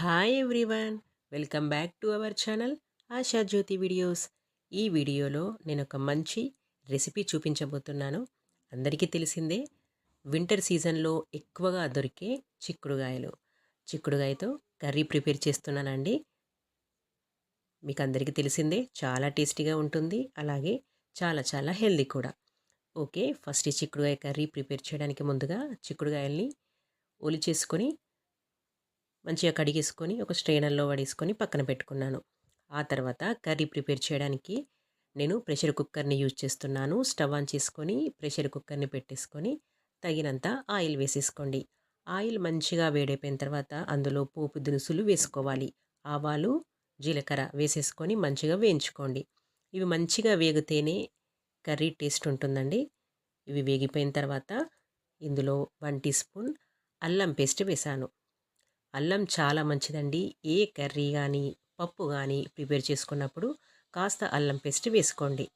Hi everyone welcome back to our channel Asha Jyothi videos ఈ వీడియోలో నేను ఒక మంచి రెసిపీ చూపించబోతున్నాను. అందరికీ తెలిసిందే వింటర్ సీజన్లో ఎక్కువగా దొరికే చిక్కుడుగాయలు. చిక్కుడుగాయతో కర్రీ ప్రిపేర్ చేస్తున్నానండి. మీకు అందరికీ తెలిసిందే చాలా టేస్టీగా ఉంటుంది అలాగే చాలా చాలా హెల్దీ కూడా. ఓకే ఫస్ట్ చిక్కుడుగాయ కర్రీ ప్రిపేర్ చేయడానికి ముందుగా చిక్కుడుగాయల్ని ఒలి చేసుకొని మంచిగా కడిగేసుకొని ఒక స్ట్రైనర్లో వడేసుకొని పక్కన పెట్టుకున్నాను. ఆ తర్వాత కర్రీ ప్రిపేర్ చేయడానికి నేను ప్రెషర్ కుక్కర్ని యూజ్ చేస్తున్నాను. స్టవ్ ఆన్ చేసుకొని ప్రెషర్ కుక్కర్ని పెట్టేసుకొని తగినంత ఆయిల్ వేసేసుకోండి. ఆయిల్ మంచిగా వేడైపోయిన తర్వాత అందులో పోపు దినుసులు వేసుకోవాలి. ఆవాలు జీలకర్ర వేసేసుకొని మంచిగా వేయించుకోండి. ఇవి మంచిగా వేగితేనే కర్రీ టేస్ట్ ఉంటుందండి. ఇవి వేగిపోయిన తర్వాత ఇందులో వన్ టీ స్పూన్ అల్లం పేస్ట్ వేసాను. అల్లం చాలా మంచిదండి. ఏ కర్రీ కానీ పప్పు కానీ ప్రిపేర్ చేసుకున్నప్పుడు కాస్త అల్లం పేస్ట్ వేసుకోండి.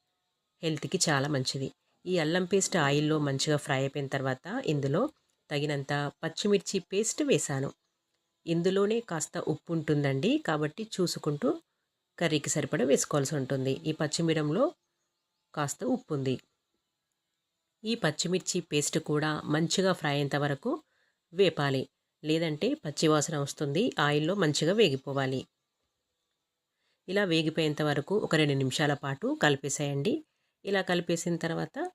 హెల్త్కి చాలా మంచిది. ఈ అల్లం పేస్ట్ ఆయిల్లో మంచిగా ఫ్రై అయిపోయిన తర్వాత ఇందులో తగినంత పచ్చిమిర్చి పేస్ట్ వేశాను ఇందులోనే కాస్త ఉప్పు ఉంటుందండి. కాబట్టి చూసుకుంటూ కర్రీకి సరిపడా వేసుకోవాల్సి ఉంటుంది. ఈ పచ్చిమిరంలో కాస్త ఉప్పు ఉంది. ఈ పచ్చిమిర్చి పేస్ట్ కూడా మంచిగా ఫ్రై అయ్యేంత వరకు వేపాలి. లేదంటే పచ్చివాసన వస్తుంది ఆయిల్లో మంచిగా వేగిపోవాలి. ఇలా వేగిపోయేంత వరకు ఒక రెండు నిమిషాల పాటు కలిపేసేయండి. ఇలా కలిపేసిన తర్వాత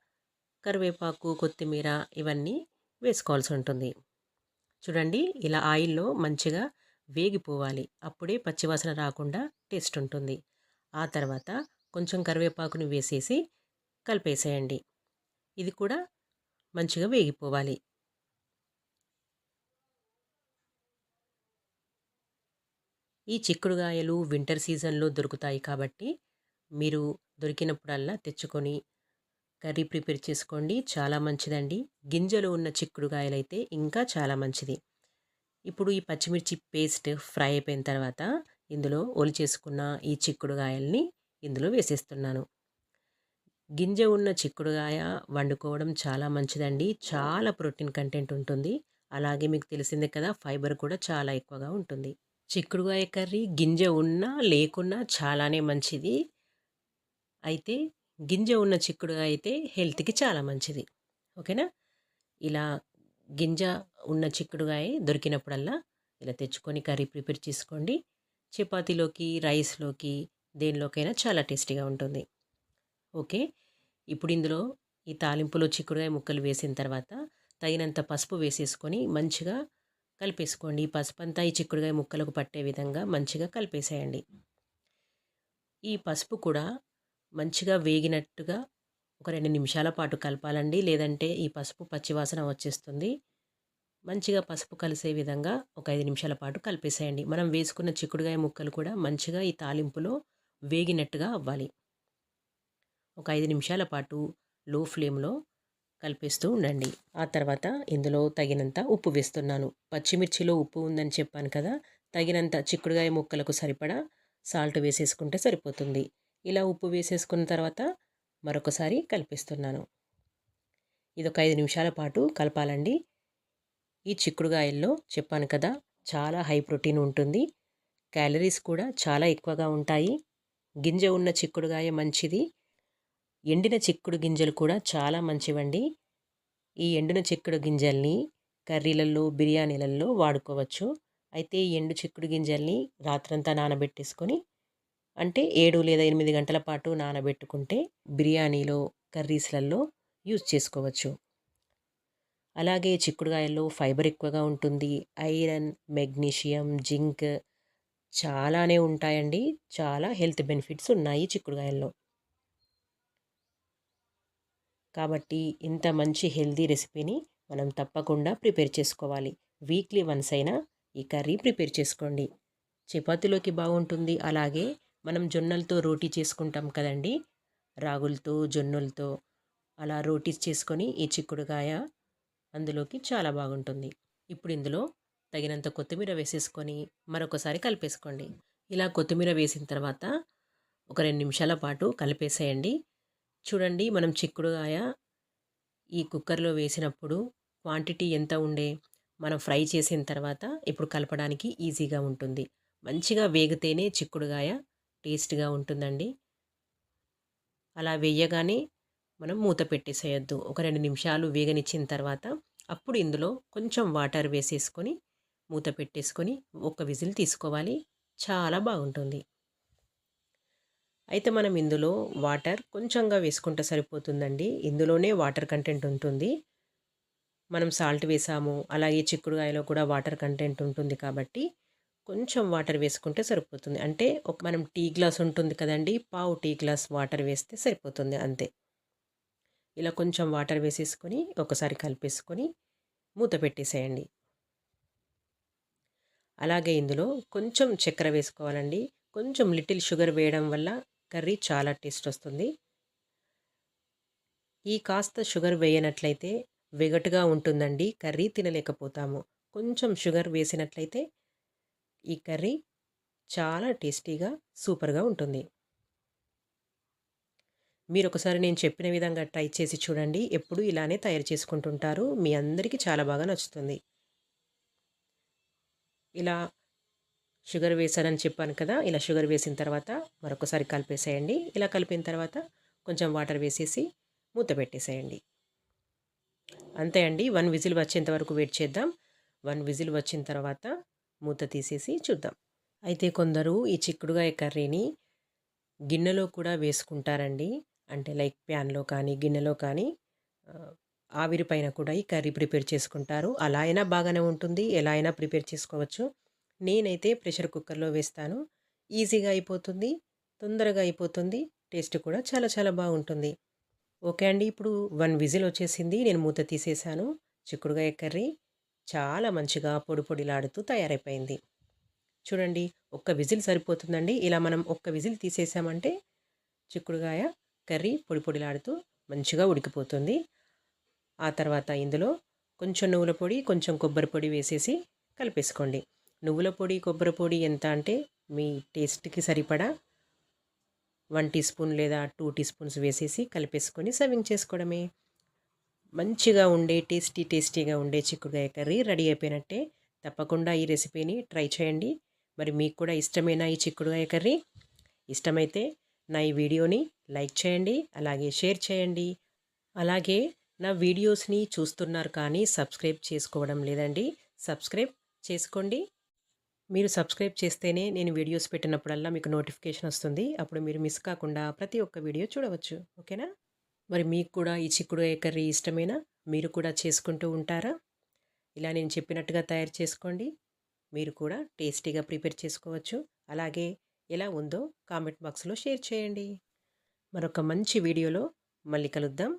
కరివేపాకు కొత్తిమీర ఇవన్నీ వేసుకోవాల్సి ఉంటుంది. చూడండి ఇలా ఆయిల్లో మంచిగా వేగిపోవాలి. అప్పుడే పచ్చివాసన రాకుండా టేస్ట్ ఉంటుంది. ఆ తర్వాత కొంచెం కరివేపాకుని వేసేసి కలిపేసేయండి. ఇది కూడా మంచిగా వేగిపోవాలి. ఈ చిక్కుడుగాయలు వింటర్ సీజన్లో దొరుకుతాయి కాబట్టి మీరు దొరికినప్పుడల్లా తెచ్చుకొని కర్రీ ప్రిపేర్ చేసుకోండి. చాలా మంచిదండి. గింజలు ఉన్న చిక్కుడుగాయలైతే అయితే ఇంకా చాలా మంచిది. ఇప్పుడు ఈ పచ్చిమిర్చి పేస్ట్ ఫ్రై అయిపోయిన తర్వాత ఇందులో ఒలిచేసుకున్న ఈ చిక్కుడుగాయల్ని ఇందులో వేసేస్తున్నాను. గింజ ఉన్న చిక్కుడుగాయ వండుకోవడం చాలా మంచిదండి. చాలా ప్రోటీన్ కంటెంట్ ఉంటుంది. అలాగే మీకు తెలిసిందే కదా ఫైబర్ కూడా చాలా ఎక్కువగా ఉంటుంది. చిక్కుడుగాయ కర్రీ గింజ ఉన్నా లేకున్నా చాలానే మంచిది. అయితే గింజ ఉన్న చిక్కుడుగాయ అయితే హెల్త్కి చాలా మంచిది. ఓకేనా? ఇలా గింజ ఉన్న చిక్కుడుగాయ దొరికినప్పుడల్లా ఇలా తెచ్చుకొని కర్రీ ప్రిపేర్ చేసుకోండి. చపాతీలోకి రైస్లోకి దేనిలోకైనా చాలా టేస్టీగా ఉంటుంది. ఓకే? ఇప్పుడు ఇందులో ఈ తాలింపులో చిక్కుడుగాయ ముక్కలు వేసిన తర్వాత తగినంత పసుపు వేసేసుకొని మంచిగా కలిపేసుకోండి. పసుపంతా ఈ చిక్కుడుగాయ ముక్కలకు పట్టే విధంగా మంచిగా కలిపేసేయండి. ఈ పసుపు కూడా మంచిగా వేగినట్టుగా ఒక రెండు నిమిషాల పాటు కలపాలండి. లేదంటే ఈ పసుపు పచ్చివాసన వచ్చేస్తుంది. మంచిగా పసుపు కలిసే విధంగా ఒక ఐదు నిమిషాల పాటు కలిపేసేయండి. మనం వేసుకున్న చిక్కుడుగాయ ముక్కలు కూడా మంచిగా ఈ తాలింపులో వేగినట్టుగా అవ్వాలి. ఒక ఐదు నిమిషాల పాటు లో ఫ్లేమ్లో కల్పిస్తూ ఉండండి. ఆ తర్వాత ఇందులో తగినంత ఉప్పు వేస్తున్నాను. పచ్చిమిర్చిలో ఉప్పు ఉందని చెప్పాను కదా తగినంత చిక్కుడుగాయ ముక్కలకు సరిపడా సాల్ట్ వేసేసుకుంటే సరిపోతుంది. ఇలా ఉప్పు వేసేసుకున్న తర్వాత మరొకసారి కలిపిస్తున్నాను. ఇది ఒక ఐదు నిమిషాల పాటు కలపాలండి. ఈ చిక్కుడుగాయల్లో చెప్పాను కదా చాలా హై ప్రోటీన్ ఉంటుంది. క్యాలరీస్ కూడా చాలా ఎక్కువగా ఉంటాయి. గింజ ఉన్న చిక్కుడుగాయ మంచిది. ఎండిన చిక్కుడు గింజలు కూడా చాలా మంచివండి. ఈ ఎండిన చిక్కుడు గింజల్ని కర్రీలలో బిర్యానీలలో వాడుకోవచ్చు. అయితే ఎండు చిక్కుడు గింజల్ని రాత్రంతా నానబెట్టేసుకొని అంటే ఏడు లేదా ఎనిమిది గంటల పాటు నానబెట్టుకుంటే బిర్యానీలో కర్రీస్లలో యూజ్ చేసుకోవచ్చు. అలాగే చిక్కుడుగాయల్లో ఫైబర్ ఎక్కువగా ఉంటుంది. ఐరన్ మెగ్నీషియం జింక్ చాలానే ఉంటాయండి. చాలా హెల్త్ బెనిఫిట్స్ ఉన్నాయి చిక్కుడుగాయల్లో కాబట్టి ఇంత మంచి హెల్దీ రెసిపీని మనం తప్పకుండా ప్రిపేర్ చేసుకోవాలి. వీక్లీ వన్స్ అయినా ఈ కర్రీ ప్రిపేర్ చేసుకోండి. చపాతీలోకి బాగుంటుంది. అలాగే మనం జొన్నలతో రోటీ చేసుకుంటాం కదండి రాగులతో జొన్నలతో అలా రోటీస్ చేసుకొని ఈ చిక్కుడుకాయ అందులోకి చాలా బాగుంటుంది. ఇప్పుడు ఇందులో తగినంత కొత్తిమీర వేసేసుకొని మరొకసారి కలిపేసుకోండి. ఇలా కొత్తిమీర వేసిన తర్వాత ఒక రెండు నిమిషాల పాటు కలిపేసేయండి. చూడండి మనం చిక్కుడుగాయ ఈ కుక్కర్లో వేసినప్పుడు క్వాంటిటీ ఎంత ఉండే మనం ఫ్రై చేసిన తర్వాత ఇప్పుడు కలపడానికి ఈజీగా ఉంటుంది. మంచిగా వేగితేనే చిక్కుడుగాయ టేస్ట్గా ఉంటుందండి. అలా వేయగానే మనం మూత పెట్టేసేయద్దు. ఒక రెండు నిమిషాలు వేగనిచ్చిన తర్వాత అప్పుడు ఇందులో కొంచెం వాటర్ వేసేసుకొని మూత పెట్టేసుకొని ఒక విజిల్ తీసుకోవాలి. చాలా బాగుంటుంది. అయితే మనం ఇందులో వాటర్ కొంచెంగా వేసుకుంటే సరిపోతుందండి. ఇందులోనే వాటర్ కంటెంట్ ఉంటుంది. మనం సాల్ట్ వేసాము అలాగే చిక్కుడుకాయలో కూడా వాటర్ కంటెంట్ ఉంటుంది కాబట్టి కొంచెం వాటర్ వేసుకుంటే సరిపోతుంది. అంటే ఒక మనం టీ గ్లాస్ ఉంటుంది కదండి పావు టీ గ్లాస్ వాటర్ వేస్తే సరిపోతుంది అంతే. ఇలా కొంచెం వాటర్ వేసేసుకొని ఒకసారి కలిపేసుకొని మూత పెట్టేసేయండి. అలాగే ఇందులో కొంచెం చక్కెర వేసుకోవాలండి. కొంచెం లిటిల్ షుగర్ వేయడం వల్ల కర్రీ చాలా టేస్ట్ వస్తుంది. ఈ కాస్త షుగర్ వేయనట్లయితే వెగటుగా ఉంటుందండి. కర్రీ తినలేకపోతాము. కొంచెం షుగర్ వేసినట్లయితే ఈ కర్రీ చాలా టేస్టీగా సూపర్గా ఉంటుంది. మీరు ఒకసారి నేను చెప్పిన విధంగా ట్రై చేసి చూడండి. ఎప్పుడు ఇలానే తయారు చేసుకుంటుంటారు. మీ అందరికీ చాలా బాగా నచ్చుతుంది. ఇలా షుగర్ వేసానని చెప్పాను కదా ఇలా షుగర్ వేసిన తర్వాత మరొకసారి కలిపేసేయండి. ఇలా కలిపిన తర్వాత కొంచెం వాటర్ వేసేసి మూత పెట్టేసేయండి. అంతే అండి. వన్ విజిల్ వచ్చేంత వరకు వెయిట్ చేద్దాం. వన్ విజిల్ వచ్చిన తర్వాత మూత తీసేసి చూద్దాం. అయితే కొందరు ఈ చిక్కుడుగాయ కర్రీని గిన్నెలో కూడా వేసుకుంటారండి. అంటే లైక్ ప్యాన్లో కానీ గిన్నెలో కానీ ఆవిరి పైన కూడా ఈ కర్రీ ప్రిపేర్ చేసుకుంటారు. అలా అయినా బాగానే ఉంటుంది. ఎలా అయినా ప్రిపేర్ చేసుకోవచ్చు. నేనైతే ప్రెషర్ కుక్కర్లో వేస్తాను. ఈజీగా అయిపోతుంది తొందరగా అయిపోతుంది టేస్ట్ కూడా చాలా చాలా బాగుంటుంది. ఓకే అండి ఇప్పుడు వన్ విజిల్ వచ్చేసింది నేను మూత తీసేసాను చిక్కుడుగాయ కర్రీ చాలా మంచిగా పొడి పొడిలాడుతూ తయారైపోయింది. చూడండి ఒక్క విజిల్ సరిపోతుందండి. ఇలా మనం ఒక్క విజిల్ తీసేసామంటే చిక్కుడుగాయ కర్రీ పొడి పొడిలాడుతూ మంచిగా ఉడికిపోతుంది. ఆ తర్వాత ఇందులో కొంచెం నువ్వుల పొడి కొంచెం కొబ్బరి పొడి వేసేసి కలిపేసుకోండి. నువ్వుల పొడి కొబ్బరి పొడి ఎంత అంటే మీ టేస్ట్కి సరిపడా వన్ టీ స్పూన్ లేదా టూ టీ స్పూన్స్ వేసేసి కలిపేసుకొని సర్వింగ్ చేసుకోవడమే. మంచిగా ఉండే టేస్టీ టేస్టీగా ఉండే చిక్కుడుకాయ కర్రీ రెడీ అయిపోయినట్టే. తప్పకుండా ఈ రెసిపీని ట్రై చేయండి. మరి మీకు కూడా ఇష్టమైన ఈ చిక్కుడుకాయ కర్రీ? ఇష్టమైతే నా ఈ వీడియోని లైక్ చేయండి అలాగే షేర్ చేయండి. అలాగే నా వీడియోస్ని చూస్తున్నారు కానీ సబ్స్క్రైబ్ చేసుకోవడం లేదండి సబ్స్క్రైబ్ చేసుకోండి. మీరు సబ్స్క్రైబ్ చేస్తేనే నేను వీడియోస్ పెట్టినప్పుడల్లా మీకు నోటిఫికేషన్ వస్తుంది. అప్పుడు మీరు మిస్ కాకుండా ప్రతి ఒక్క వీడియో చూడవచ్చు. ఓకేనా? మరి మీకు కూడా ఈ చిక్కుడు కర్రీ ఇష్టమేనా? మీరు కూడా చేసుకుంటూ ఉంటారా? ఇలా నేను చెప్పినట్టుగా తయారు చేసుకోండి. మీరు కూడా టేస్టీగా ప్రిపేర్ చేసుకోవచ్చు. అలాగే ఎలా ఉందో కామెంట్ బాక్స్లో షేర్ చేయండి. మరొక మంచి వీడియోలో మళ్ళీ కలుద్దాం.